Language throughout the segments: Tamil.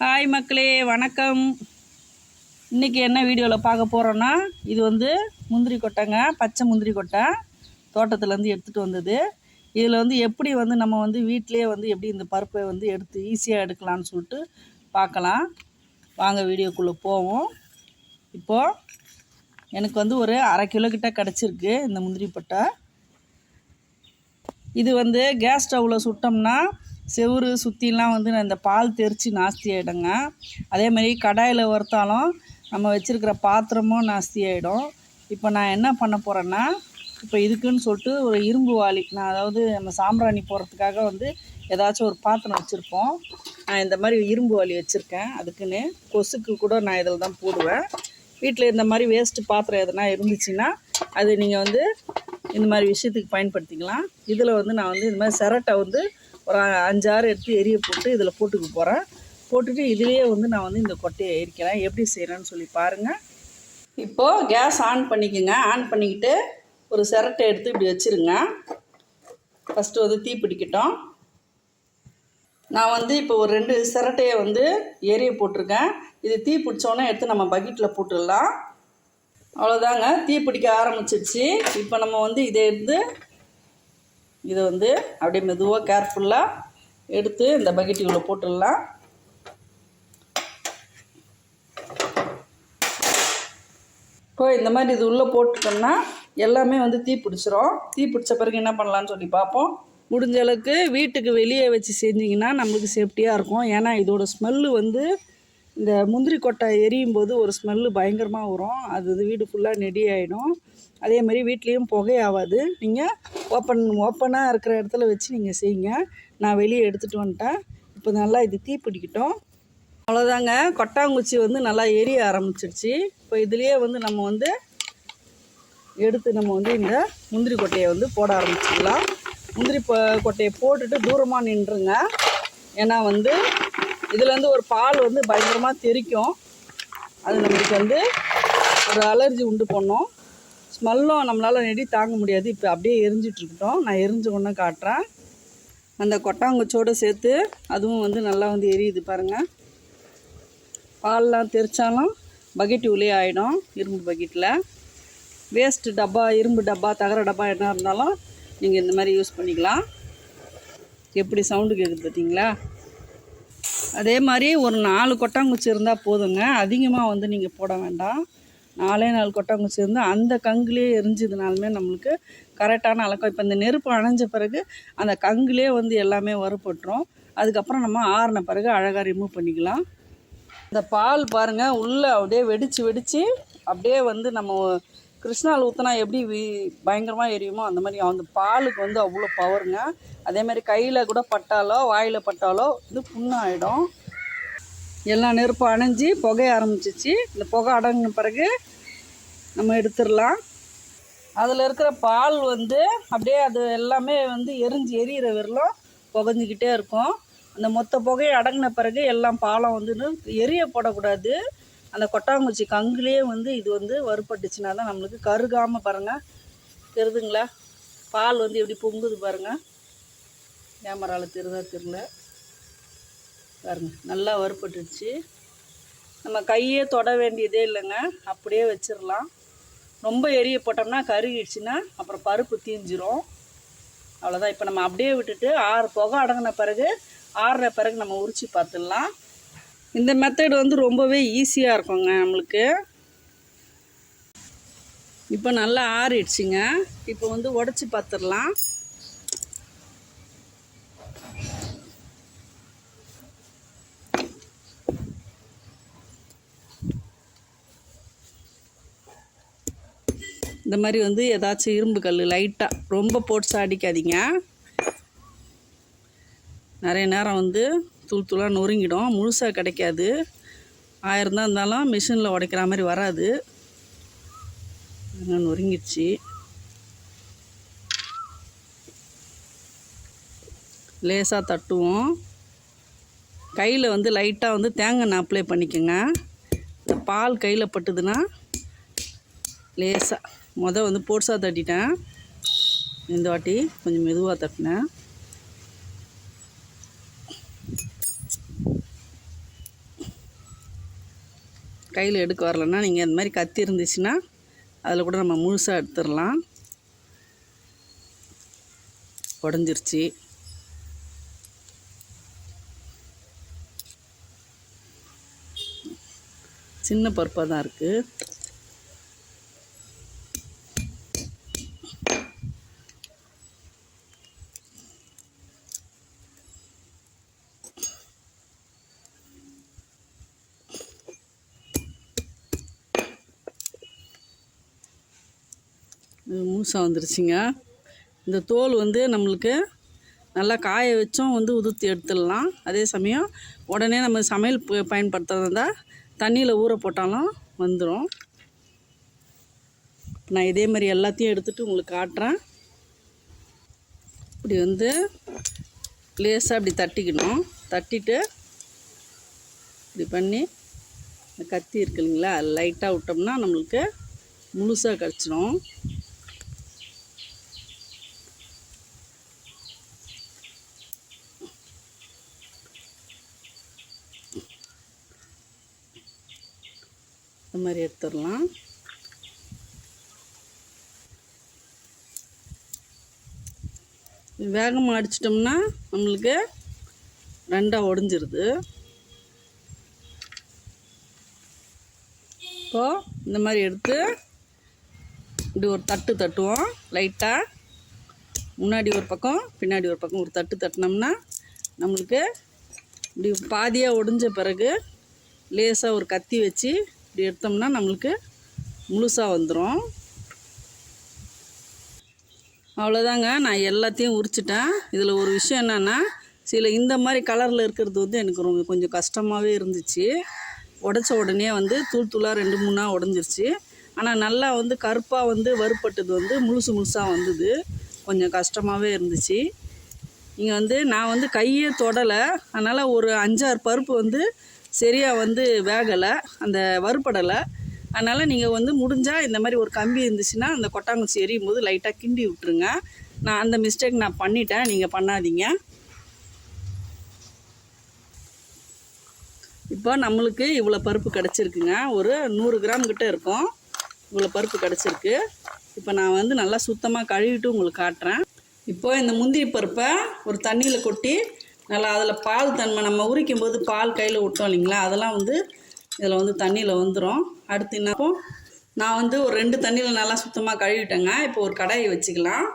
ஹாய் மக்களே வணக்கம். இன்றைக்கி என்ன வீடியோவில் பார்க்க போகிறோன்னா இது வந்து முந்திரி கொட்டைங்க பச்சை முந்திரி கொட்டை தோட்டத்துலேருந்து எடுத்துகிட்டு வந்தது. இதில் வந்து எப்படி வந்து நம்ம வந்து வீட்டிலேயே வந்து எப்படி இந்த பருப்பை வந்து எடுத்து ஈஸியாக எடுக்கலாம்னு சொல்லிட்டு பார்க்கலாம். வாங்க வீடியோக்குள்ளே போவோம். இப்போது எனக்கு வந்து ஒரு அரை கிலோ கிட்ட கிடச்சிருக்கு இந்த முந்திரி கொட்டை. இது வந்து கேஸ் ஸ்டவ்வில் சுட்டோம்னா செவுரு சுற்றிலாம் வந்து இந்த பால் தெரித்து நாஸ்தி ஆகிடுங்க அதே மாதிரி கடாயில் வறுத்தாலும் நம்ம வச்சுருக்கிற பாத்திரமும் நாஸ்தி ஆகிடும் இப்போ நான் என்ன பண்ண போகிறேன்னா இப்போ இதுக்குன்னு சொல்லிட்டு ஒரு இரும்பு வாளி நான் அதாவது நம்ம சாம்பிராணி போடுறதுக்காக வந்து ஏதாச்சும் ஒரு பாத்திரம் வச்சுருப்போம். நான் இந்த மாதிரி இரும்பு வாளி வச்சுருக்கேன். அதுக்குன்னு கொசுக்கு கூட நான் இதில் தான் போடுவேன். வீட்டில் இந்த மாதிரி வேஸ்ட்டு பாத்திரம் எதனா இருந்துச்சுன்னா அது நீங்கள் வந்து இந்த மாதிரி விஷயத்துக்கு பயன்படுத்திக்கலாம். இதில் வந்து நான் வந்து இந்த மாதிரி சிரட்டை வந்து ஒரு அஞ்சாறு எடுத்து எரிய போட்டு இதில் போட்டுக்க போகிறேன் போட்டுட்டு இதுலேயே வந்து நான் வந்து இந்த கொட்டையை எரிக்கிறேன். எப்படி செய்கிறேன்னு சொல்லி பாருங்கள் இப்போது கேஸ் ஆன் பண்ணிக்கோங்க. ஆன் பண்ணிக்கிட்டு ஒரு சிரட்டை எடுத்து இப்படி வச்சுருங்க. ஃபஸ்ட்டு வந்து தீ பிடிக்கட்டும் நான் வந்து இப்போ ஒரு ரெண்டு சிரட்டையை வந்து எரிய போட்டிருக்கேன். இது தீ பிடிச்சோன்னே எடுத்து நம்ம பக்கெட்டில் போட்டுடலாம். அவ்வளோதாங்க தீ பிடிக்க ஆரம்பிச்சிருச்சு. இப்போ நம்ம வந்து இதை எடுத்து இதை வந்து அப்படியே மெதுவாக கேர்ஃபுல்லாக எடுத்து இந்த பக்கெட்டுக்குள்ளே போட்டுடலாம். இப்போ இந்த மாதிரி இது உள்ளே போட்டுட்டோம்னா எல்லாமே வந்து தீ பிடிச்சிரும். தீ பிடிச்ச பிறகு என்ன பண்ணலான்னு சொல்லி பார்ப்போம். முடிஞ்ச அளவுக்கு வீட்டுக்கு வெளியே வச்சு செஞ்சிங்கன்னா நம்மளுக்கு சேஃப்டியாக இருக்கும். ஏன்னா இதோட ஸ்மெல்லு வந்து இந்த முந்திரி கொட்டை எரியும் போது ஒரு ஸ்மெல்லு பயங்கரமாக வரும். அது இது வீடு ஃபுல்லாக நெடி ஆகிடும் அதே மாதிரி வீட்லேயும் புகையாகாது நீங்கள் ஓப்பன் ஓப்பனாக இருக்கிற இடத்துல வச்சு நீங்கள் செய்யுங்க. நான் வெளியே எடுத்துகிட்டு வந்துட்டேன். இப்போ நல்லா இது தீ பிடிக்கிட்டோம். அவ்வளோதாங்க கொட்டாங்குச்சி வந்து நல்லா எரிய ஆரம்பிச்சிடுச்சு இப்போ இதுலேயே வந்து நம்ம வந்து எடுத்து நம்ம வந்து இந்த முந்திரி கொட்டையை வந்து போட ஆரம்பிச்சிக்கலாம் முந்திரி கொட்டையை போட்டுட்டு தூரமாக நின்றுங்க. ஏன்னா வந்து இதுலேருந்து ஒரு பால் வந்து பயங்கரமாக தெறிக்கும் அது நம்மளுக்கு வந்து ஒரு அலர்ஜி உண்டு பண்ணோம். ஸ்மெல்லும் நம்மளால் நெடி தாங்க முடியாது. இப்போ அப்படியே எரிஞ்சிட்ருக்கட்டும் நான் எரிஞ்ச ஒன்று காட்டுறேன். அந்த கொட்டாங்குச்சோடு சேர்த்து அதுவும் வந்து நல்லா வந்து எரியுது பாருங்கள் பால்லாம் தெரிச்சாலும் பக்கெட்டு உள்ளே ஆகிடும் இரும்பு பக்கெட்டில் வேஸ்ட்டு டப்பா இரும்பு டப்பா தகர டப்பா என்ன இருந்தாலும் நீங்கள் இந்த மாதிரி யூஸ் பண்ணிக்கலாம். எப்படி சவுண்டு கேட்குது பார்த்தீங்களா அதே மாதிரி ஒரு நாலு கொட்டாங்குச்சி இருந்தால் போதுங்க. அதிகமாக வந்து நீங்கள் போட வேண்டாம். நாலே நாலு கொட்டாங்குச்சி இருந்தால் அந்த கங்குலேயே எரிஞ்சதுனாலுமே நம்மளுக்கு கரெக்டான அளக்கம் இப்போ இந்த நெருப்பு அணைஞ்ச பிறகு அந்த கங்குலேயே வந்து எல்லாமே வறுபட்டுரும். அதுக்கப்புறம் நம்ம ஆறின பிறகு அழகாக ரிமூவ் பண்ணிக்கலாம். இந்த பால் பாருங்கள் உள்ளே அப்படியே வெடித்து வெடித்து அப்படியே வந்து நம்ம கிருஷ்ணால் ஊற்றினா எப்படி வி பயங்கரமாக எரியுமோ அந்த மாதிரி அந்த பாலுக்கு வந்து அவ்வளோ பவருங்க அதே மாதிரி கையில் கூட பட்டாலோ வாயில் பட்டாலோ இது புண்ணாயிடும். எல்லா நெருப்பும் அணைஞ்சி புகைய ஆரம்பிச்சிச்சு. இந்த புகை அடங்கின பிறகு நம்ம எடுத்துடலாம். அதில் இருக்கிற பால் வந்து அப்படியே அது எல்லாமே வந்து எரிஞ்சு எரியிற வரலும் புகஞ்சிக்கிட்டே இருக்கும். அந்த மொத்த புகையை அடங்கின பிறகு எல்லாம் பாலம் வந்து எரிய போடக்கூடாது அந்த கொட்டாங்குச்சி கங்குலேயே வந்து இது வந்து வறுப்பட்டுச்சுனா தான் நம்மளுக்கு கருகாமல் பாருங்கள் தெரிதுங்களா? பால் வந்து எப்படி பொங்குது பாருங்கள் கேமராவில் தெரிதா தெரில பாருங்க நல்லா வறுபட்டுடுச்சு நம்ம கையே தொட வேண்டியதே இல்லைங்க. அப்படியே வச்சிடலாம் ரொம்ப எரிய போட்டோம்னா கருகிடுச்சுன்னா அப்புறம் பருப்பு தீஞ்சிரும். அவ்வளோதான் இப்போ நம்ம அப்படியே விட்டுட்டு ஆறு புகை அடங்கின பிறகு ஆறுற பிறகு நம்ம உரிச்சு பார்த்துடலாம். இந்த மெத்தட் வந்து ரொம்பவே ஈஸியாக இருக்குங்க நம்மளுக்கு. இப்போ நல்லா ஆறிடுச்சுங்க. இப்போ வந்து உடச்சி பார்த்துடலாம் இந்த மாதிரி வந்து ஏதாச்சும் இரும்பு கல் லைட்டாக ரொம்ப போட்டு அடிக்காதீங்க நிறைய நேரம் வந்து தூள் தூளாக நொறுங்கிடும். முழுசாக கிடைக்காது. ஆயிரம் தான் இருந்தாலும் மிஷினில் உடைக்கிற மாதிரி வராது. நொறுங்கிடுச்சு. லேசாக தட்டுவோம். கையில் வந்து லைட்டாக வந்து தேங்காய் அப்ளை பண்ணிக்கோங்க. இந்த பால் கையில் பட்டுதுன்னா லேசாக மொதல் வந்து போட்ஸாக தட்டிட்டேன். இந்த வாட்டி கொஞ்சம் மெதுவாக தட்டினேன். கையில் எடுக்க வரலன்னா நீங்கள் இந்த மாதிரி கத்தி இருந்துச்சுன்னா அதில் கூட நம்ம முழுசாக எடுத்துடலாம். உடஞ்சிருச்சு. சின்ன பருப்பாக தான் இருக்குது முழுசாக மூசா வந்துருச்சுங்க. இந்த தோல் வந்து நம்மளுக்கு நல்லா காய வச்சும் வந்து உதுத்து எடுத்துடலாம். அதே சமயம் உடனே நம்ம சமையல் ப- பயன்படுத்துறதா தண்ணியில் ஊற போட்டாலும் வந்துடும் நான் இதே மாதிரி எல்லாத்தையும் எடுத்துகிட்டு உங்களுக்கு காட்டுறேன். இப்படி வந்து லேசாக அப்படி தட்டிக்கணும். தட்டிட்டு இப்படி பண்ணி கத்தி இருக்கு இல்லைங்களா லைட்டாக விட்டோம்னா நம்மளுக்கு முழுசாக கிடச்சிடும் இந்த மாதிரி எடுத்துடலாம். வேகமாக அடிச்சிட்டோம்னா நம்மளுக்கு ரெண்டாக உடஞ்சிருது இப்போது இந்த மாதிரி எடுத்து இப்படி ஒரு தட்டு தட்டுவோம். லைட்டாக முன்னாடி ஒரு பக்கம் பின்னாடி ஒரு பக்கம் ஒரு தட்டு தட்டினோம்னா நம்மளுக்கு இப்படி பாதியாக ஒடிஞ்ச பிறகு லேசாக ஒரு கத்தி வச்சு இப்படி எடுத்தோம்னா நம்மளுக்கு முழுசாக வந்துடும் அவ்வளோதாங்க நான் எல்லாத்தையும் உரிச்சிட்டேன். இதில் ஒரு விஷயம் என்னென்னா சில இந்த மாதிரி கலரில் இருக்கிறது வந்து எனக்கு ரொம்ப கொஞ்சம் கஷ்டமாகவே இருந்துச்சு. உடச்ச உடனே வந்து தூள் தூளாக ரெண்டு மூணாக உடஞ்சிருச்சு. ஆனால் நல்லா வந்து கருப்பாக வந்து வறுப்பட்டது வந்து முழுசு முழுசாக வந்தது. கொஞ்சம் கஷ்டமாகவே இருந்துச்சு. இங்கே வந்து நான் வந்து கையே தொடலை. அதனால் ஒரு அஞ்சாறு பருப்பு வந்து சரியாக வந்து வேகலை அந்த வறுபடலை. அதனால் நீங்கள் வந்து முடிஞ்சால் இந்த மாதிரி ஒரு கம்பி இருந்துச்சுன்னா அந்த கொட்டாங்குச்சி எரியும் போது லைட்டாக கிண்டி விட்டுருங்க. நான் அந்த மிஸ்டேக் நான் பண்ணிட்டேன் நீங்கள் பண்ணாதீங்க. இப்போ நம்மளுக்கு இவ்வளோ பருப்பு கிடச்சிருக்குங்க. ஒரு நூறு கிராம் கிட்ட இருக்கும். இவ்வளோ பருப்பு கிடச்சிருக்கு. இப்போ நான் வந்து நல்லா சுத்தமாக கழுவிட்டு உங்களுக்கு காட்டுறேன். இப்போ இந்த முந்திரி பருப்பை ஒரு தண்ணியில் கொட்டி நல்லா அதில் பால் தன்மை நம்ம உரிக்கும் போது பால் கையில் விட்டோம் இல்லைங்களா? அதெல்லாம் வந்து இதில் வந்து தண்ணியில் வந்துடும் அடுத்து என்னப்போ நான் வந்து ஒரு ரெண்டு தண்ணியில் நல்லா சுத்தமாக கழுவிட்டேங்க. இப்போ ஒரு கடாயை வச்சுக்கலாம்.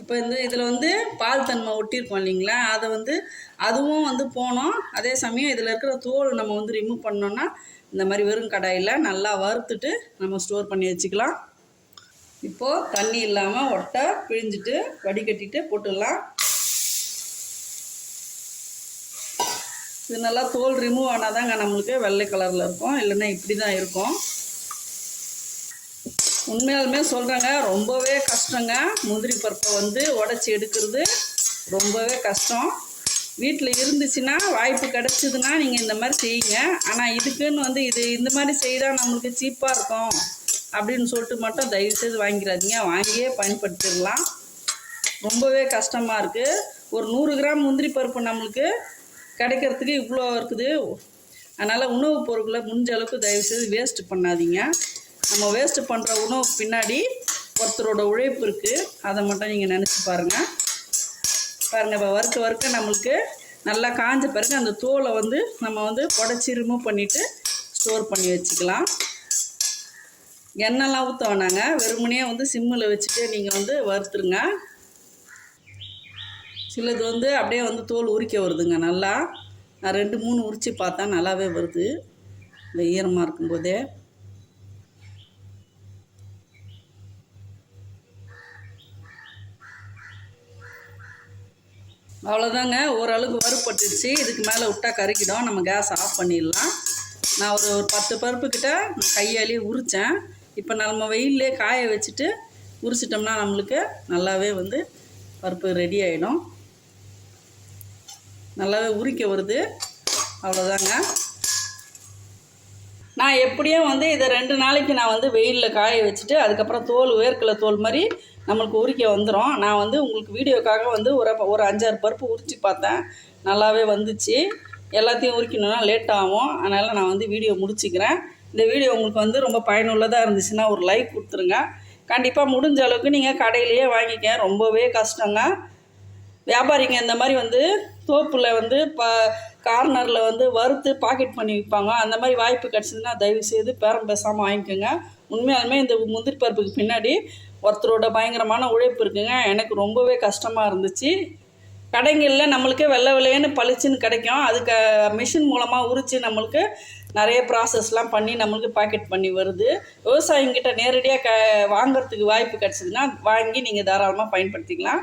இப்போ இந்த இதில் வந்து பால் தன்மை ஒட்டியிருக்கோம் இல்லைங்களா? அதை வந்து அதுவும் வந்து போனோம். அதே சமயம் இதில் இருக்கிற தோல் நம்ம வந்து ரிமூவ் பண்ணோன்னா இந்த மாதிரி வெறும் கடாயில் நல்லா வறுத்துட்டு நம்ம ஸ்டோர் பண்ணி வச்சுக்கலாம். இப்போது தண்ணி இல்லாமல் ஒட்டை பிழிஞ்சிட்டு வடிகட்டிட்டு போட்டுடலாம். இது நல்லா தோல் ரிமூவ் ஆனால் தாங்க நம்மளுக்கு வெள்ளை கலரில் இருக்கும். இல்லைன்னா இப்படி தான் இருக்கும். உண்மையாலுமே சொல்கிறேங்க ரொம்பவே கஷ்டங்க. முந்திரி பருப்பை வந்து உடச்சி எடுக்கிறது ரொம்பவே கஷ்டம். வீட்டில் இருந்துச்சுன்னா வாய்ப்பு கிடச்சிதுன்னா நீங்கள் இந்த மாதிரி செய்யுங்க. ஆனால் இதுக்குன்னு வந்து இது இந்த மாதிரி செய்தால் நம்மளுக்கு சீப்பாக இருக்கும் அப்படின்னு சொல்லிட்டு மட்டும் தயவுசெய்து வாங்கிடாதீங்க. வாங்கியே பயன்படுத்திடலாம். ரொம்பவே கஷ்டமாக இருக்குது ஒரு நூறு கிராம் முந்திரி பருப்பு நம்மளுக்கு கிடைக்கிறதுக்கு இவ்வளோ இருக்குது. அதனால் உணவுப் பொருட்களை முடிஞ்ச அளவுக்கு தயவுசெய்து வேஸ்ட் பண்ணாதீங்க. நம்ம வேஸ்ட் பண்ணுற உணவு பின்னாடி ஒருத்தரோட உழைப்பு இருக்குது அதை மட்டும் நீங்கள் நினச்சி பாருங்கள் பாருங்கள் இப்போ வறுக்க வறுக்க நம்மளுக்கு நல்லா காஞ்ச பிறகு அந்த தோலை வந்து நம்ம வந்து புடச்சி ரிமூவ் பண்ணிவிட்டு ஸ்டோர் பண்ணி வச்சுக்கலாம். எண்ணெய்லாம் ஊற்ற வேணாங்க. வெறுமனையே வந்து சிம்மில் வச்சுட்டு நீங்கள் வந்து வறுத்துருங்க. சிலது வந்து அப்படியே வந்து தோல் உரிக்க வருதுங்க நல்லா. நான் ரெண்டு மூணு உரித்து பார்த்தா நல்லாவே வருது. இந்த ஈரமாக இருக்கும்போதே. அவ்வளோதாங்க ஓரளவுக்கு வறுபட்டுருச்சு. இதுக்கு மேலே விட்டா கருக்கிடும் நம்ம கேஸ் ஆஃப் பண்ணிடலாம். நான் ஒரு ஒரு பத்து பருப்புக்கிட்ட கையாலேயே உரித்தேன் இப்போ நம்ம வெயிலே காய வச்சுட்டு உரிச்சிட்டோம்னா நம்மளுக்கு நல்லாவே வந்து பருப்பு ரெடி ஆகிடும் நல்லாவே உரிக்க வருது. அவ்வளோதாங்க நான் எப்படியும் வந்து இதை ரெண்டு நாளைக்கு நான் வந்து வெயிலில் காய வச்சுட்டு அதுக்கப்புறம் தோல் வேர்க்கலை தோல் மாதிரி நம்மளுக்கு உரிக்க வந்துடும் நான் வந்து உங்களுக்கு வீடியோக்காக வந்து ஒரு ஒரு அஞ்சாறு பருப்பு உரித்து பார்த்தேன். நல்லாவே வந்துச்சு. எல்லாத்தையும் உரிக்கணும்னா லேட் ஆகும். அதனால் நான் வந்து வீடியோ முடிச்சுக்கிறேன். இந்த வீடியோ உங்களுக்கு வந்து ரொம்ப பயனுள்ளதாக இருந்துச்சுன்னா ஒரு லைக் கொடுத்துருங்க. கண்டிப்பாக முடிஞ்ச அளவுக்கு நீங்கள் கடையிலேயே வாங்கிக்க. ரொம்பவே கஷ்டங்க. வியாபாரிங்க இந்த மாதிரி வந்து தோப்பில் வந்து ப கார்னரில் வந்து வறுத்து பாக்கெட் பண்ணி விற்பாங்க அந்த மாதிரி வாய்ப்பு கிடச்சிதுன்னா தயவு செய்து பேரம் பேசாமல் வாங்கிக்கோங்க. உண்மையாலுமே இந்த முந்திரி பருப்புக்கு பின்னாடி ஒருத்தரோட பயங்கரமான உழைப்பு இருக்குங்க. எனக்கு ரொம்பவே கஷ்டமாக இருந்துச்சு. கடைங்களில் நம்மளுக்கு வெள்ளை வெள்ளையன்னு பளிச்சுன்னு கிடைக்கும். அதுக்கு மிஷின் மூலமாக உரித்து நம்மளுக்கு நிறைய ப்ராசஸ்லாம் பண்ணி நம்மளுக்கு பாக்கெட் பண்ணி வருது. விவசாயிங்கிட்ட நேரடியாக க வாங்குறதுக்கு வாய்ப்பு கிடச்சிதுன்னா வாங்கி நீங்கள் தாராளமாக பயன்படுத்திக்கலாம்.